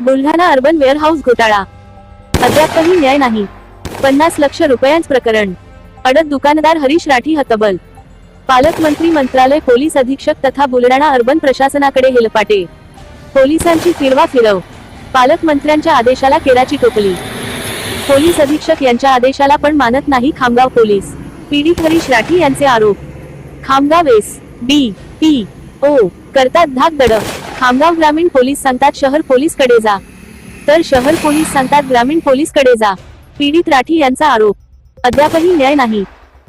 Buldhana urban warehouse घोटाळा. अद्यापही न्याय नाही. पन्नास लक्ष रुपयांच प्रकरण. अडत दुकानदार हरीश राठी हतबल. पालकमंत्री मंत्रालय पोलीस अधीक्षक तथा बुलढाणा अर्बन प्रशासनाकडे हेलपाटे. पोलिसांची फिरवा फिरव. पालकमंत्र्यांच्या आदेशाला केराची टोपली पोलीस अधीक्षक यांच्या आदेशाला पण मानत नाही खामगाव पोलीस. पीडित हरीश राठी यांचे आरोप. Khamgaon S B P O करतात धाक दडप खामगाव ग्रामीण पोलीस सांगतात शहर पोलीसकडे जा. तर शहर पोलीस सांगतात ग्रामीण पोलीसकडे जा. पीडित राठी यांचा आरोप. अद्यापही न्याय नाही.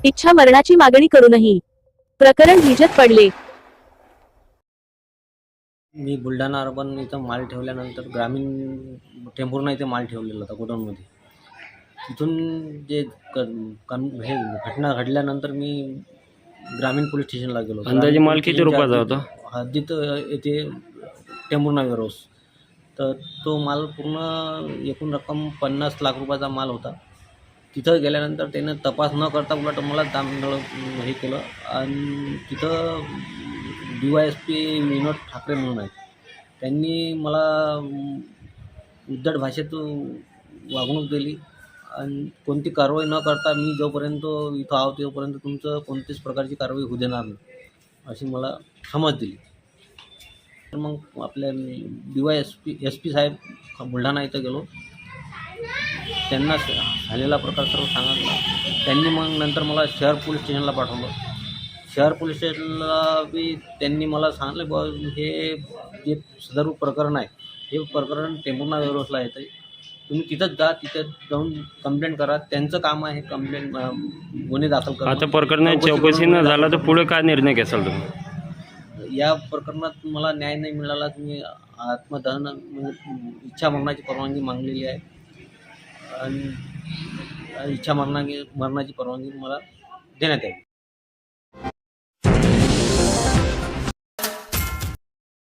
इच्छा मरणाची मागणी करूनही प्रकरण भिजत पडले. मी बुलढाणा अर्बन इथं माल ठेवल्यानंतर ग्रामीण टेंभुर्णा इथे माल ठेवलेला होता गोडाऊनमध्ये. तिथून जे क कन हे घटना घडल्यानंतर मी ग्रामीण पोलीस स्टेशनला गेलो अंदाजे माल किती रुपयाचा होता? हद्दीत येथे टेंभुर्णा वेअरहाऊस तर तो माल पूर्ण एकूण रक्कम पन्नास लाख रुपयाचा माल होता. तिथं गेल्यानंतर त्यानं तपास न करता उलट मला तांदळ हे केलं आणि तिथं D Y S P Vinod Thakare म्हणून आहेत. त्यांनी मला उद्धट भाषेत वागणूक दिली आणि कोणती कारवाई न करता मी जोपर्यंत इथं आहो तोपर्यंत तुमचं कोणतीच प्रकारची कारवाई होऊ देणार नाही अशी मला समज दिली. तर मग आपल्या D Y S P S P साहेब बुलढाणा इथं गेलो. त्यांना झालेला प्रकार सर्व सांगितला. त्यांनी मग नंतर मला शहर पोलीस स्टेशनला पाठवलं. शहर पोलीस स्टेशनला बी त्यांनी मला सांगितलं बा हे जे सदर प्रकरण आहे हे प्रकरण टेंभुर्णा वेरोसला येतं तुम्ही तिथंच जा तिथं जाऊन कंप्लेंट करा. त्यांचं काम आहे कंप्लेंट गुन्हे दाखल करा आता प्रकरणाची चौकशी न झाला तर पुढे काय निर्णय घेसाल तुम्ही? या प्रकरणात मला न्याय नाही मिळाला तुम्ही आत्मदहन म्हणजे इच्छा मरणाची परवानगी मागलेली आहे. आणि इच्छा मरणा मरणाची परवानगी मला देण्यात यावी